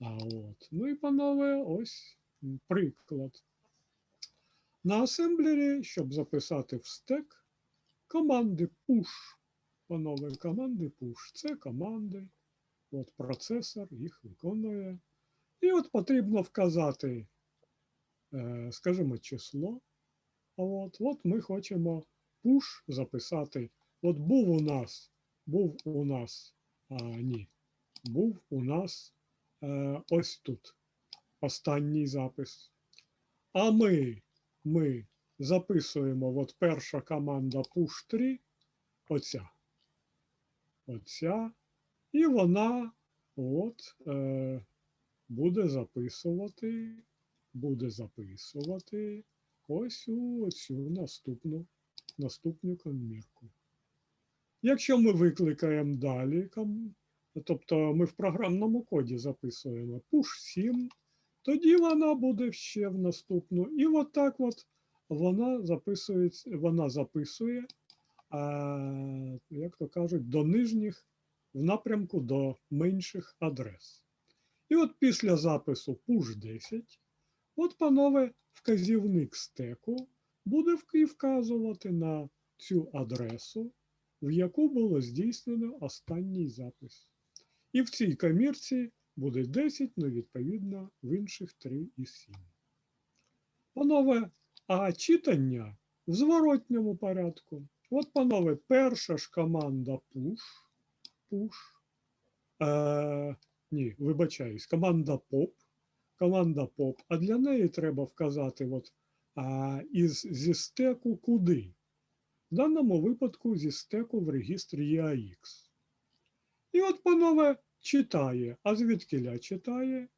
От. Ну і, панове, ось приклад. На асемблері, щоб записати в стек, команди push. Панове, команди push. Це команди. От процесор їх виконує. І от потрібно вказати, е, скажімо, число. А от, от ми хочемо push записати. От був у нас, був у нас, а, ні, був у нас ось тут останній запис. А ми, ми записуємо от перша команда push 3, оця. Оця. І вона от, е, буде записувати, буде записувати ось у цю наступну, наступну комірку. Якщо ми викликаємо далі, тобто ми в програмному коді записуємо push 7, тоді вона буде ще в наступну. І от так от вона записує, вона записує, а, як то кажуть, до нижніх в напрямку до менших адрес. І от після запису push 10, от, панове, вказівник стеку буде вказувати на цю адресу, в яку було здійснено останній запис. І в цій комірці буде 10, ну, відповідно, в інших 3 і 7. Панове, а читання в зворотньому порядку. От, панове, перша ж команда push, push, е, ні, вибачаюсь, команда pop, команда pop, а для неї треба вказати от, а, із, зі стеку куди. В даному випадку зі стеку в регістрі EAX. І от, панове, читає. А звідкиля читає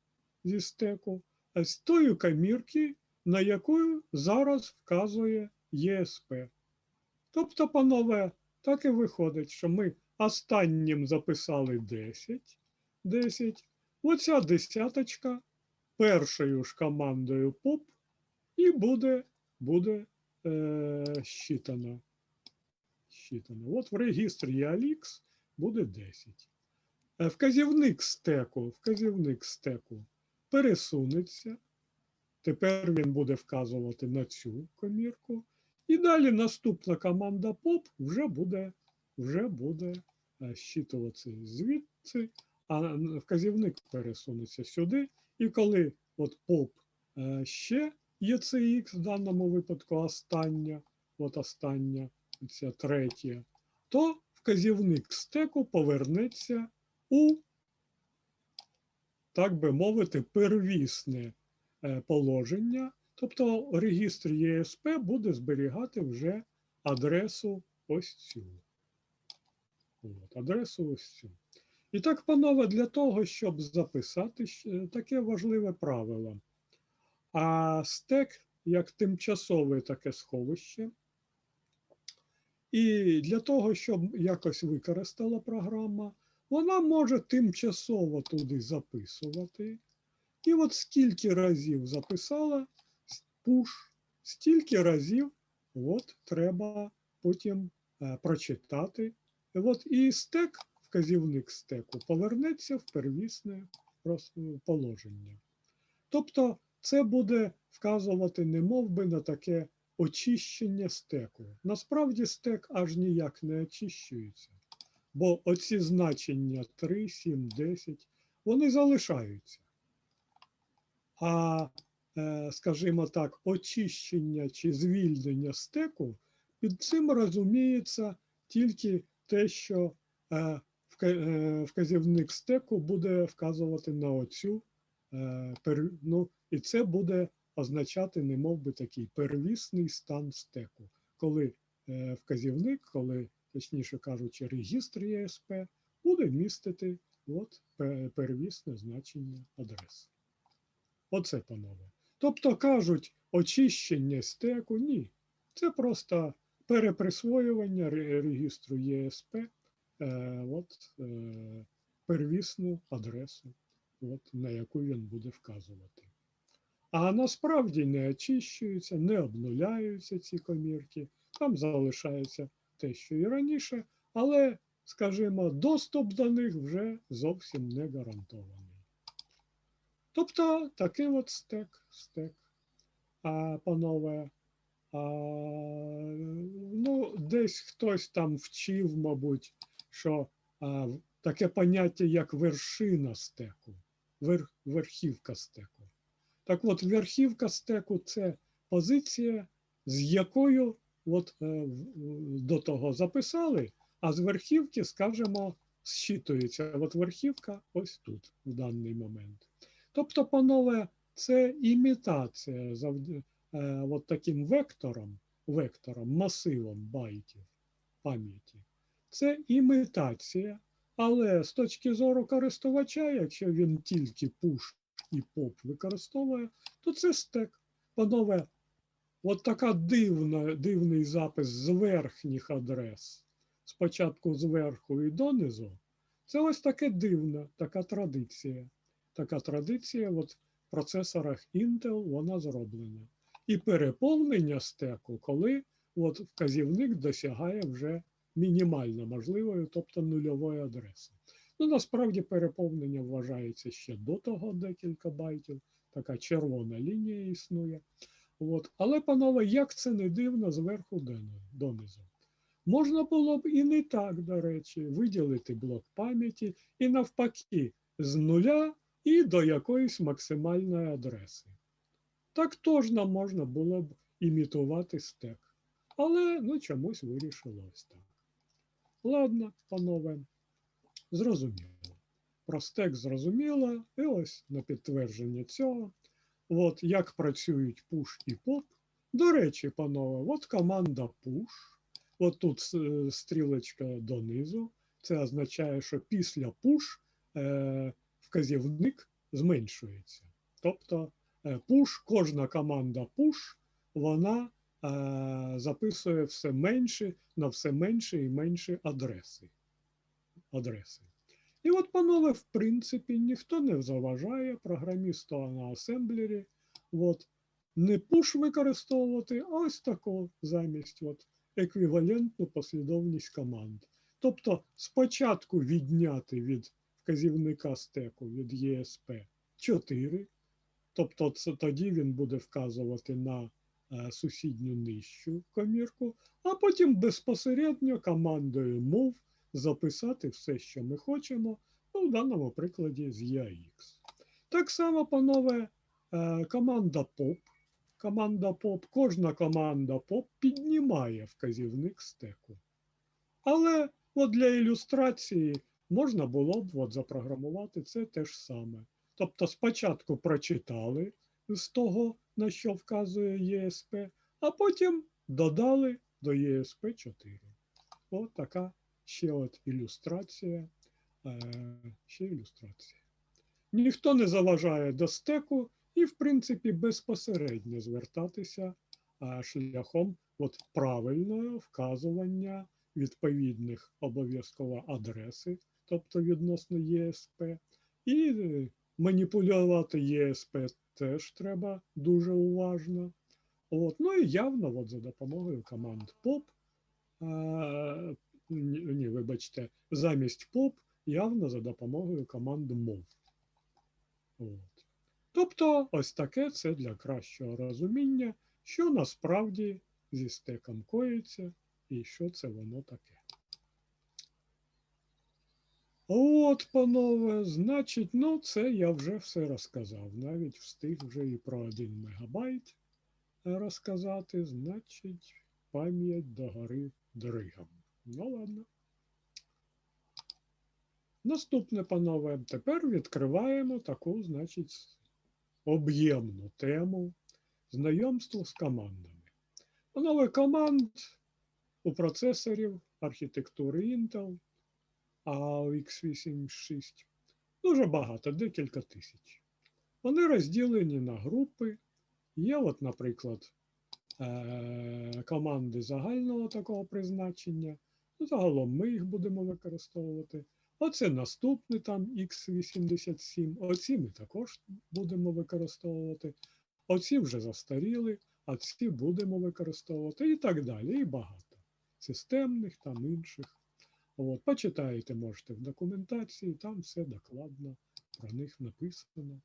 зі стеку? З тої камірки, на яку зараз вказує ЄСП. Тобто, панове, так і виходить, що ми останнім записали 10. 10. Оця десяточка першою ж командою POP і буде, буде е, щитана. щитана. От в регістрі EALX буде 10. Е, Вказівник стеку, вказівник стеку пересунеться. Тепер він буде вказувати на цю комірку. І далі наступна команда POP вже буде, вже буде е, щитуватися звідси, а вказівник пересунеться сюди. І коли от POP е, ще ECX, в даному випадку остання, от остання, ця третя, то вказівник стеку повернеться у, так би мовити, первісне е, положення. Тобто регістр ЄСП буде зберігати вже адресу ось цю. От, адресу ось цю. І так, панове, для того, щоб записати таке важливе правило. А стек як тимчасове таке сховище. І для того, щоб якось використала програма, вона може тимчасово туди записувати. І от скільки разів записала push, стільки разів от, треба потім е, прочитати. От і стек, вказівник стеку, повернеться в первісне положення. Тобто це буде вказувати не мов би на таке очищення стеку. Насправді стек аж ніяк не очищується, бо оці значення 3, 7, 10, вони залишаються. А, е, скажімо так, очищення чи звільнення стеку під цим розуміється тільки те, що е, е, вказівник стеку буде вказувати на оцю, ну, і це буде означати, не би такий первісний стан стеку, коли вказівник, коли, точніше кажучи, регістр ЄСП буде містити от, первісне значення адреси. Оце, панове. Тобто кажуть, очищення стеку ні. Це просто переприсвоювання регістру ЄСП, е, от, е, первісну адресу, от, на яку він буде вказувати. А насправді не очищуються, не обнуляються ці комірки, там залишається те, що і раніше, але, скажімо, доступ до них вже зовсім не гарантований. Тобто такий от стек, стек, а, панове. А, ну, десь хтось там вчив, мабуть, що а, таке поняття, як вершина стеку, вер, верхівка стеку. Так от, верхівка стеку це позиція, з якою от, е, до того записали, а з верхівки, скажімо, зчитується. От верхівка ось тут, в даний момент. Тобто, панове, це імітація завд- е, от таким вектором, вектором, масивом байтів пам'яті. Це імітація, але з точки зору користувача, якщо він тільки push і поп використовує, то це стек. Панове, от така дивна, дивний запис з верхніх адрес, спочатку зверху і донизу, це ось таке дивна, така традиція. Така традиція от в процесорах Intel вона зроблена. І переповнення стеку, коли от вказівник досягає вже мінімально можливої, тобто нульової адреси. Ну, насправді переповнення вважається ще до того декілька байтів, така червона лінія існує. От. Але, панове, як це не дивно зверху донизу. Можна було б і не так, до речі, виділити блок пам'яті і навпаки, з нуля і до якоїсь максимальної адреси. Так теж нам можна було б імітувати стек. Але ну, чомусь вирішило ось так. Ладно, панове, зрозуміло. Про стек зрозуміло, і ось на підтвердження цього. От як працюють push і pop. До речі, панове, от команда push. От тут с- стрілочка донизу. Це означає, що після push е, вказівник зменшується. Тобто е, push, кожна команда push, вона е, записує все менше на все менше і менше адреси. адреси. І от, панове, в принципі, ніхто не заважає програмісту на асемблері от, не push використовувати, а ось таку замість от, еквівалентну послідовність команд. Тобто спочатку відняти від вказівника стеку від ESP 4, тобто це, тоді він буде вказувати на е, сусідню нижчу комірку, а потім безпосередньо командою move записати все, що ми хочемо, ну, в даному прикладі з EAX. Так само, панове, е, команда POP. Команда POP, кожна команда POP піднімає вказівник стеку. Але от для ілюстрації можна було б от запрограмувати це те ж саме. Тобто спочатку прочитали з того, на що вказує ESP, а потім додали до ESP 4. От така ще от ілюстрація. Е, ще ілюстрація. Ніхто не заважає до стеку і, в принципі, безпосередньо звертатися шляхом от правильного вказування відповідних обов'язково адреси, тобто відносно ЄСП, і е, маніпулювати ЄСП теж треба дуже уважно. От. Ну і явно от за допомогою команд POP, а, ні, вибачте, замість POP явно за допомогою команд MOV. От. Тобто, ось таке це для кращого розуміння, що насправді зі стеком коїться і що це воно таке. От, панове, значить, ну це я вже все розказав. Навіть встиг вже і про 1 мегабайт розказати, значить, пам'ять догори дригом. Ну, ладно. Наступне, панове, тепер відкриваємо таку, значить, об'ємну тему знайомство з командами. Панове, команд у процесорів архітектури Intel AX86 дуже багато, декілька тисяч. Вони розділені на групи. Є, от, наприклад, е, команди загального такого призначення. Ну, Загалом ми їх будемо використовувати. Оце наступний там X87. Оці ми також будемо використовувати. Оці вже застаріли, а ці будемо використовувати і так далі. І багато. Системних там інших. От, почитаєте можете в документації, там все докладно про них написано.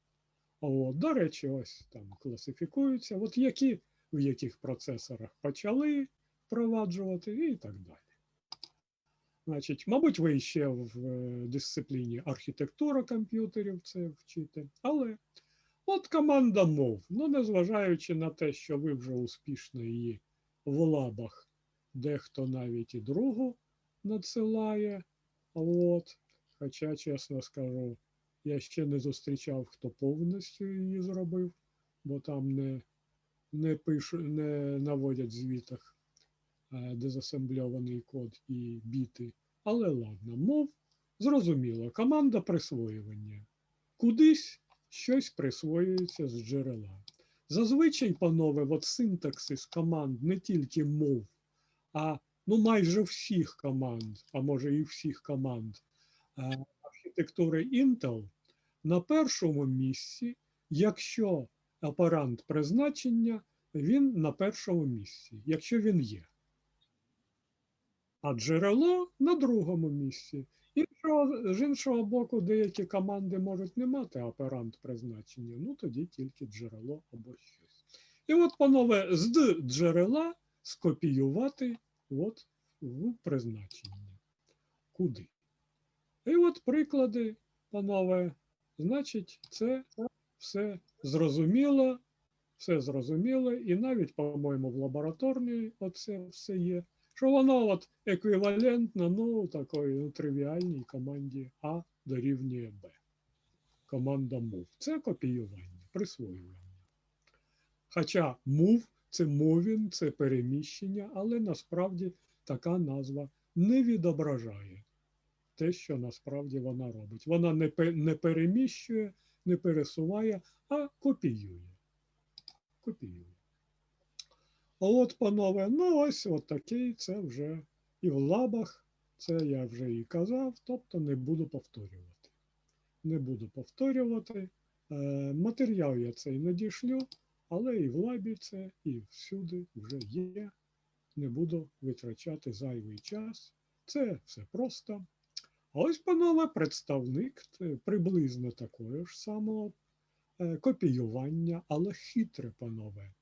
От, до речі, ось там класифікуються, от які в яких процесорах почали впроваджувати і так далі. Значить, мабуть, ви ще в е, дисципліні архітектура комп'ютерів це вчите, але от команда мов, ну, незважаючи на те, що ви вже успішно її в лабах, дехто навіть і другу надсилає. От. Хоча, чесно скажу, я ще не зустрічав, хто повністю її зробив, бо там не, не, пишу, не наводять звітах дезасембльований код і біти. Але ладно, мов зрозуміло, команда присвоювання. Кудись щось присвоюється з джерела. Зазвичай, панове, от синтаксис команд не тільки мов, а ну майже всіх команд, а може і всіх команд е, архітектури Intel на першому місці, якщо оперант призначення, він на першому місці, якщо він є. А джерело на другому місці. Іншого, з іншого боку, деякі команди можуть не мати оперант призначення, ну тоді тільки джерело або щось. І от, панове, з джерела скопіювати от в призначення. Куди? І от приклади, панове, значить, це все зрозуміло, все зрозуміло, і навіть, по-моєму, в лабораторній оце все є. Що воно от еквівалентно ну, такої ну, тривіальній команді А дорівнює Б. Команда move. Це копіювання, присвоювання. Хоча move це moving, це переміщення, але насправді така назва не відображає те, що насправді вона робить. Вона не, не переміщує, не пересуває, а копіює. Копіює. А от, панове, ну ось от такий це вже і в лабах, це я вже і казав, тобто не буду повторювати. Не буду повторювати. Е, Матеріал я цей надішлю, але і в лабі це, і всюди вже є. Не буду витрачати зайвий час. Це все просто. А ось, панове, представник приблизно такого ж самого е, копіювання, але хитре, панове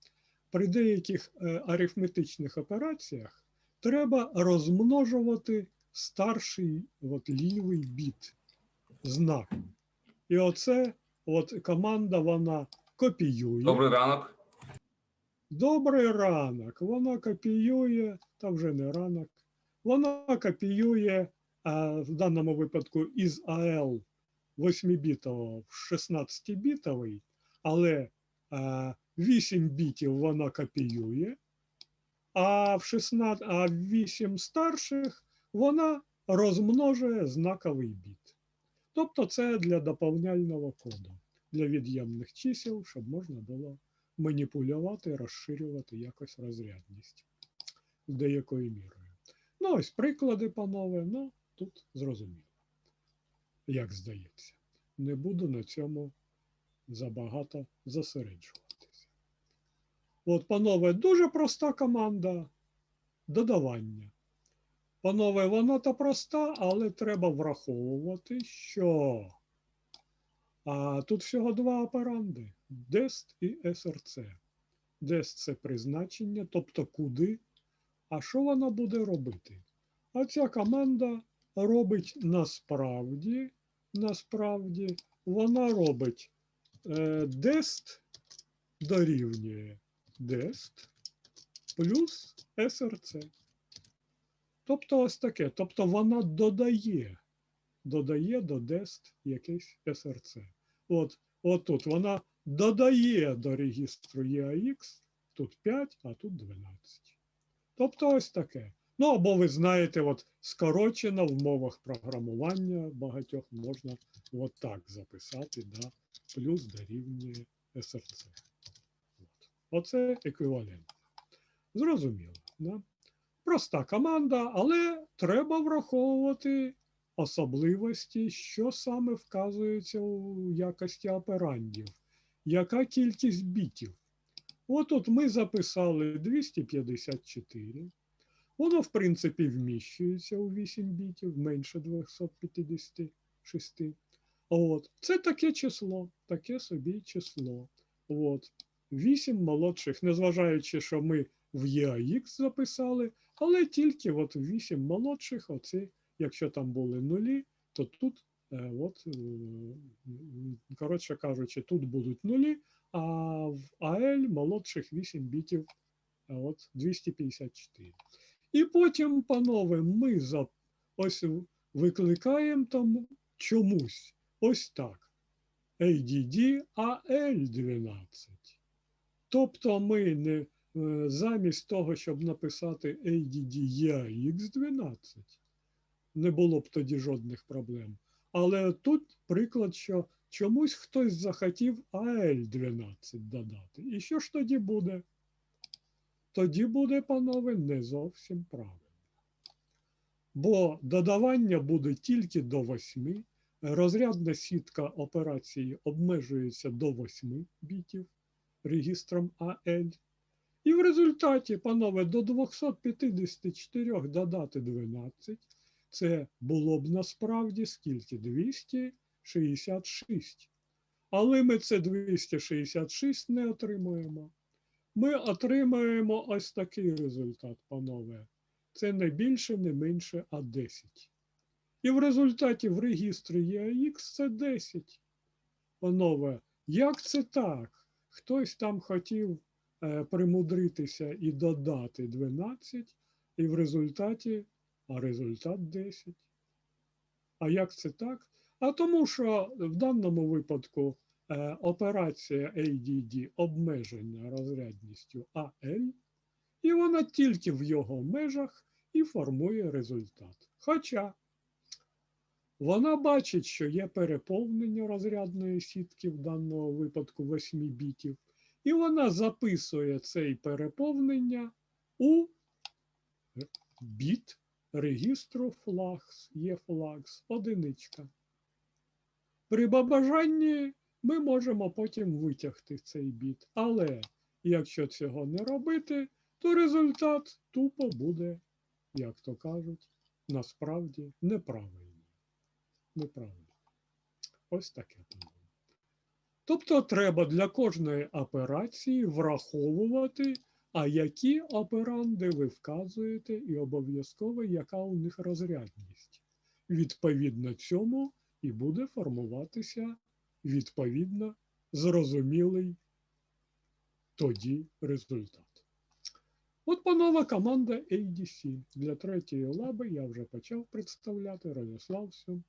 при деяких е, арифметичних операціях треба розмножувати старший от, лівий біт знак. І оце от команда вона копіює. Добрий ранок. Добрий ранок. Вона копіює, та вже не ранок. Вона копіює а, в даному випадку із АЛ 8-бітового в 16-бітовий, але а, 8 бітів вона копіює, а в 16, а в 8 старших вона розмножує знаковий біт. Тобто це для доповняльного коду, для від'ємних чисел, щоб можна було маніпулювати, розширювати якось розрядність деякою мірою. Ну, ось приклади, панове, ну тут зрозуміло, як здається. Не буду на цьому забагато зосереджувати. От, панове, дуже проста команда додавання. Панове, вона та проста, але треба враховувати, що а, тут всього два операнди DEST і SRC. DEST це призначення, тобто куди. А що вона буде робити? А ця команда робить насправді, насправді, вона робить е, DEST дорівнює dest плюс SRC. Тобто ось таке. Тобто вона додає, додає до dest якесь SRC. От, от тут вона додає до регістру EAX, тут 5, а тут 12. Тобто ось таке. Ну, або ви знаєте, от скорочено в мовах програмування багатьох можна от так записати, да, плюс дорівнює SRC. Оце еквівалент. Зрозуміло. Да? Проста команда, але треба враховувати особливості, що саме вказується у якості операндів, яка кількість бітів. От тут ми записали 254. Воно, в принципі, вміщується у 8 бітів, менше 256. От. Це таке число, таке собі число. От. 8 молодших, незважаючи, що ми в ЄАХ записали, але тільки от 8 молодших, оці, якщо там були нулі, то тут, е, от, е, коротше кажучи, тут будуть нулі, а в АЛ молодших 8 бітів е, от 254. І потім, панове, ми за, ось викликаємо там чомусь ось так. ADD AL12. Тобто ми не е, замість того, щоб написати ADD EAX12, не було б тоді жодних проблем. Але тут приклад, що чомусь хтось захотів AL12 додати. І що ж тоді буде? Тоді буде, панове, не зовсім правильно. Бо додавання буде тільки до 8, розрядна сітка операції обмежується до 8 бітів регістром АЛ. І в результаті, панове, до 254 додати 12. Це було б насправді скільки? 266. Але ми це 266 не отримуємо. Ми отримаємо ось такий результат, панове. Це не більше, не менше, а 10. І в результаті в регістрі EAX це 10. Панове, як це так? Хтось там хотів е, примудритися і додати 12, і в результаті, а результат 10. А як це так? А тому, що в даному випадку е, операція ADD обмежена розрядністю AL, і вона тільки в його межах і формує результат. Хоча вона бачить, що є переповнення розрядної сітки в даному випадку 8 бітів, і вона записує цей переповнення у біт регістру flags, є flags, одиничка. При бажанні ми можемо потім витягти цей біт. Але якщо цього не робити, то результат тупо буде, як то кажуть, насправді неправильний. Неправильно. Ось таке. Тобто треба для кожної операції враховувати, а які операнди ви вказуєте, і обов'язково, яка у них розрядність. Відповідно цьому і буде формуватися відповідно зрозумілий тоді результат. От панова команда ADC. Для третьої лаби я вже почав представляти, розіслався.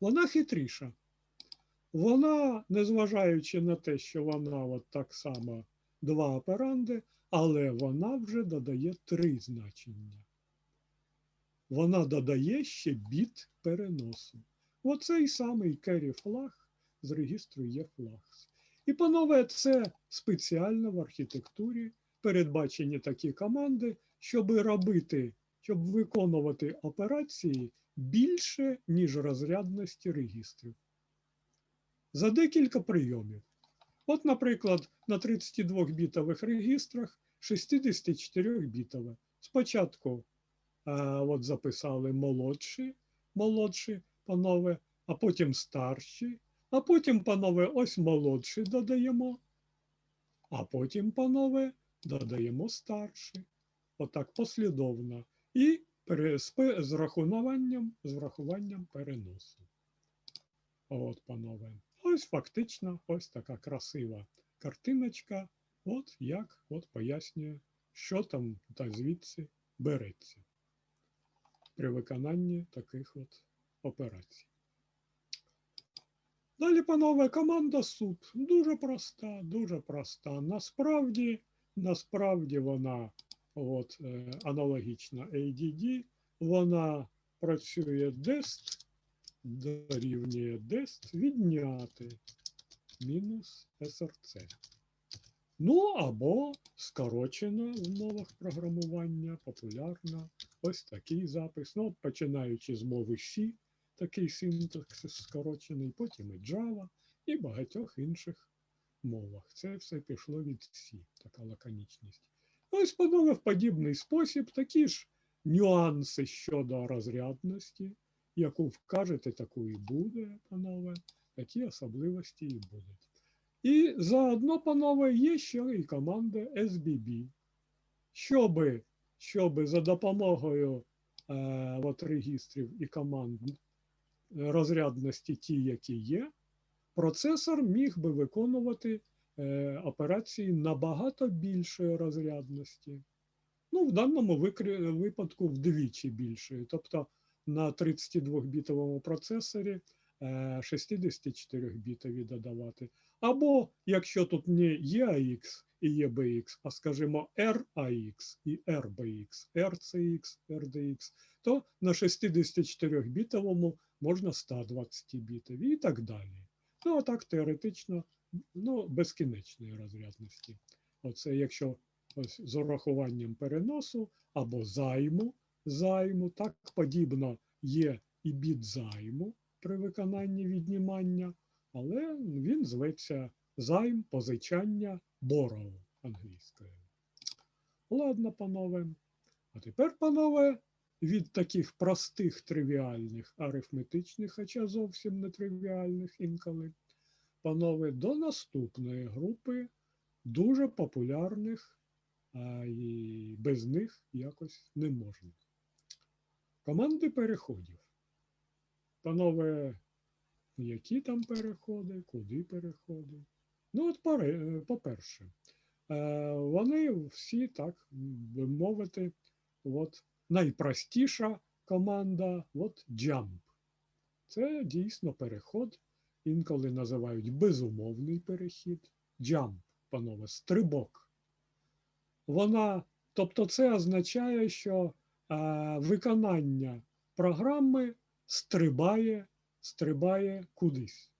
Вона хитріша. Вона, незважаючи на те, що вона от так само два операнди, але вона вже додає три значення. Вона додає ще біт переносу. Оцей самий керрі флаг з регістру є флагс. І, панове, це спеціально в архітектурі передбачені такі команди, щоб робити, щоб виконувати операції більше, ніж розрядності регістрів. За декілька прийомів. От, наприклад, на 32-бітових регістрах 64-бітове. Спочатку а, от записали молодші, молодші панове, а потім старші, а потім, панове, ось молодші додаємо, а потім, панове, додаємо старші. Отак послідовно. І з рахуванням, з врахуванням переносу. От, панове. Ось фактично ось така красива картиночка. От як от пояснює, що там та звідси береться при виконанні таких от операцій. Далі, панове, команда суд. Дуже проста, дуже проста. Насправді, насправді вона от, е, аналогічна ADD, вона працює DEST, дорівнює DEST, відняти мінус SRC. Ну або скорочено в мовах програмування, популярно, ось такий запис. Ну, починаючи з мови C, такий синтаксис скорочений, потім і Java, і багатьох інших мовах. Це все пішло від C, така лаконічність. Ось, панове, в подібний спосіб такі ж нюанси щодо розрядності, яку вкажете, таку і буде, панове, такі особливості і будуть. І заодно, панове, є ще і команда SBB, щоби, щоби за допомогою е, от регістрів і команд е, розрядності ті, які є, процесор міг би виконувати операції набагато більшої розрядності. Ну, в даному випадку вдвічі більшої. Тобто на 32-бітовому процесорі е, 64-бітові додавати. Або якщо тут не EAX і EBX, а скажімо RAX і RBX, RCX, RDX, то на 64-бітовому можна 120-бітові і так далі. Ну, а так теоретично ну, безкінечної розрядності. Оце якщо ось з урахуванням переносу або займу, займу, так подібно є і біт займу при виконанні віднімання, але він зветься займ, позичання, borrow англійською. Ладно, панове. А тепер, панове, від таких простих тривіальних арифметичних, хоча зовсім не тривіальних інколи, панове, до наступної групи дуже популярних, а і без них якось не можна. Команди переходів. Панове, які там переходи, куди переходи? Ну, от по-перше, е, вони всі, так би мовити, от найпростіша команда от jump. Це дійсно переход, інколи називають безумовний перехід. Jump, панове, стрибок. Вона, тобто, це означає, що е, виконання програми стрибає, стрибає кудись.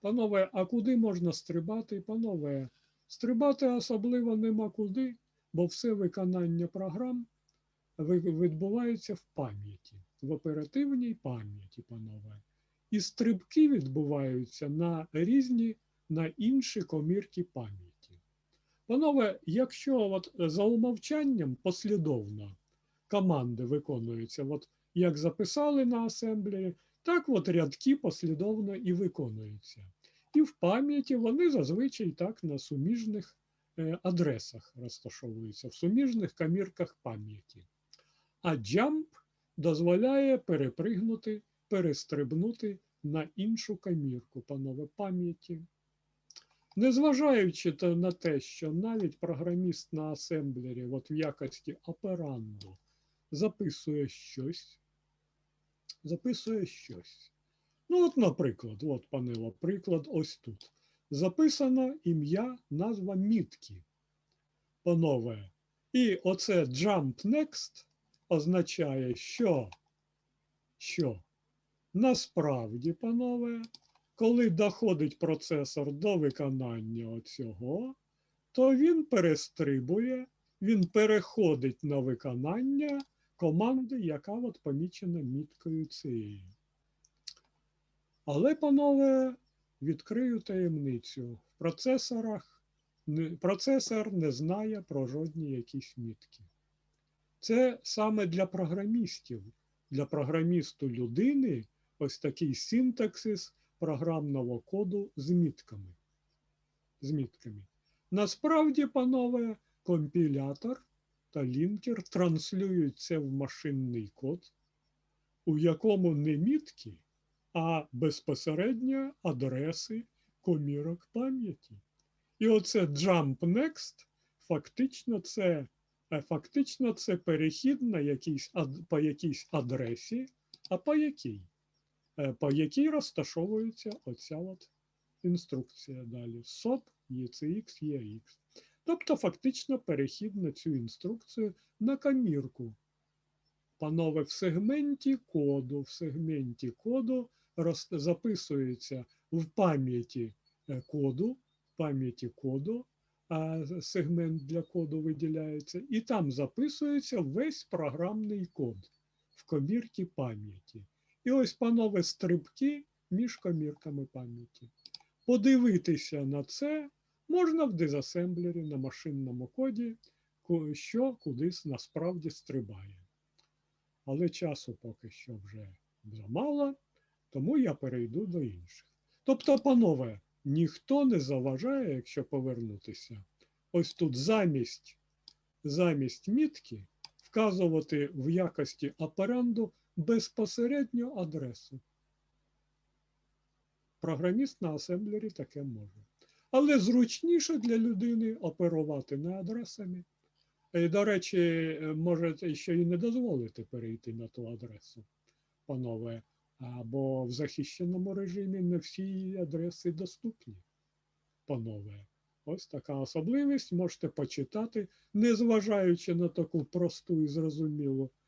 Панове, а куди можна стрибати? Панове, стрибати особливо нема куди, бо все виконання програм відбувається в пам'яті, в оперативній пам'яті, панове. І стрибки відбуваються на різні, на інші комірки пам'яті. Панове, якщо от за умовчанням послідовно команди виконуються, от як записали на асемблері, так от рядки послідовно і виконуються. І в пам'яті вони зазвичай так на суміжних е, адресах розташовуються, в суміжних комірках пам'яті. А jump дозволяє перепригнути, перестрибнути на іншу комірку, панове пам'яті. Незважаючи на те, що навіть програміст на асемблері, от в якості операнду, записує щось, записує щось. Ну, от, наприклад, от, панело, приклад ось тут. Записано ім'я, назва мітки. Панове. І оце jump next означає, що, що насправді, панове, коли доходить процесор до виконання оцього, то він перестрибує, він переходить на виконання команди, яка от помічена міткою цією. Але, панове, відкрию таємницю. В процесорах процесор не знає про жодні якісь мітки. Це саме для програмістів. Для програмісту людини ось такий синтаксис програмного коду з мітками. З мітками. Насправді, панове, компілятор та лінкер транслюють це в машинний код, у якому не мітки, а безпосередньо адреси комірок пам'яті. І оце jump next, фактично це, е, фактично це перехід на якийсь, по якійсь адресі, а по якій? Е, По якій розташовується оця от інструкція далі. SOP, ECX, EAX. Тобто фактично перехід на цю інструкцію на камірку. Панове, в сегменті коду, в сегменті коду роз, записується в пам'яті е, коду, в пам'яті коду, а сегмент для коду виділяється, і там записується весь програмний код в комірці пам'яті. І ось, панове, стрибки між комірками пам'яті. Подивитися на це можна в дизасемблері на машинному коді, що кудись насправді стрибає. Але часу поки що вже замало, тому я перейду до інших. Тобто, панове, ніхто не заважає, якщо повернутися. Ось тут замість, замість мітки вказувати в якості операнду безпосередньо адресу. Програміст на асемблері таке може. Але зручніше для людини оперувати не адресами. І, до речі, може ще й не дозволити перейти на ту адресу, панове, або в захищеному режимі не всі адреси доступні, панове. Ось така особливість можете почитати, незважаючи на таку просту і зрозумілу е-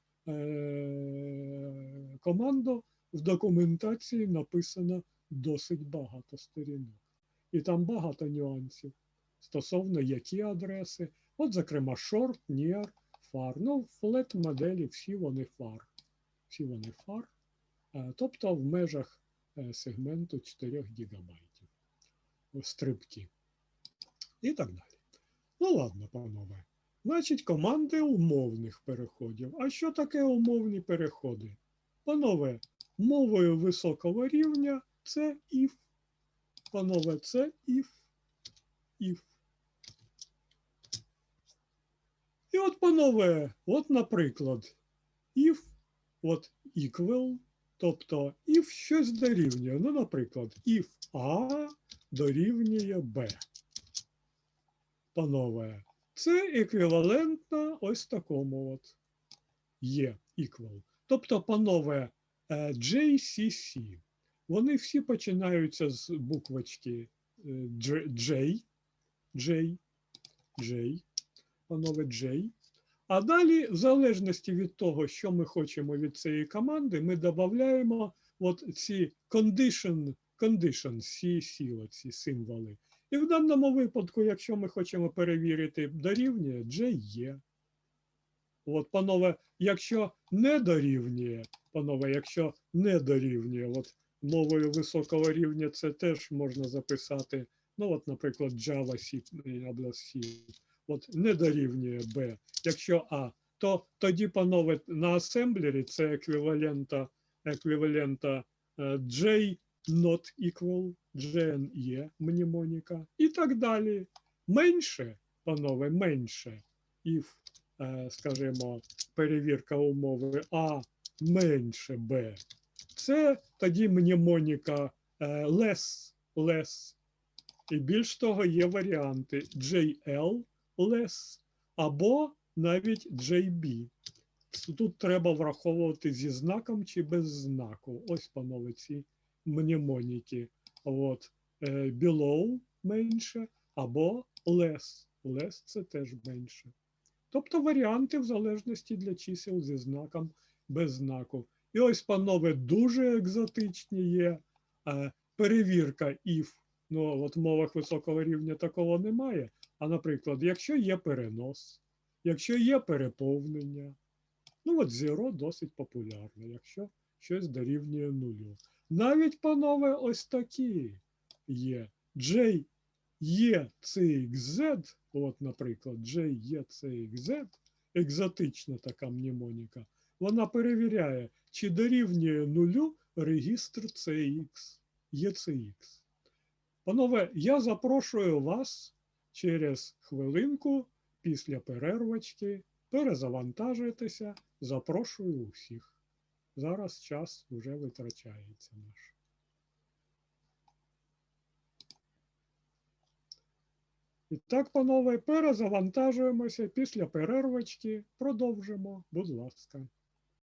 команду, в документації написано досить багато сторінок. І там багато нюансів стосовно які адреси. От, зокрема, short, near, far. Ну, флет моделі всі вони far. Всі вони far. Е, Тобто в межах е, сегменту 4 ГБ стрибки. І так далі. Ну, ладно, панове. Значить, команди умовних переходів. А що таке умовні переходи? Панове, мовою високого рівня це if. Панове, це if. if. І от, панове, от, наприклад, if, от equal, тобто if щось дорівнює. Ну, наприклад, if A дорівнює B. Панове, це еквівалентно ось такому от є equal. Тобто, панове, е, JCC, вони всі починаються з буквочки J, J, J, панове J. А далі, в залежності від того, що ми хочемо від цієї команди, ми додаємо от ці condition, condition, CC, оці символи. І в даному випадку, якщо ми хочемо перевірити дорівнює, J є. От, панове, якщо не дорівнює, панове, якщо не дорівнює, от мовою високого рівня це теж можна записати. Ну, от, наприклад, Java C або C. От не дорівнює B. Якщо А, то тоді, панове, на асемблері це еквівалента, еквівалента е, J not equal, є мнемоніка і так далі. Менше, панове, менше, if, е, скажімо, перевірка умови А менше Б. Це тоді мнемоніка е, less, less. І більш того, є варіанти JL less або навіть JB. Тут треба враховувати зі знаком чи без знаку. Ось, панове, ці мнемоніки. От, е, below менше або less. Less це теж менше. Тобто варіанти в залежності для чисел зі знаком без знаку. І ось, панове, дуже екзотичні є. Е, перевірка if. Ну, от в мовах високого рівня такого немає. А, наприклад, якщо є перенос, якщо є переповнення, ну от zero досить популярно, якщо щось дорівнює нулю. Навіть, панове, ось такі є. J є CXZ, от, наприклад, J є CXZ, екзотична така мнемоніка, вона перевіряє, чи дорівнює нулю регістр CX, ECX. Панове, я запрошую вас через хвилинку після перервочки перезавантажитися. Запрошую усіх. Зараз час вже витрачається наш. І так, панове, перезавантажуємося після перервочки. Продовжимо, будь ласка.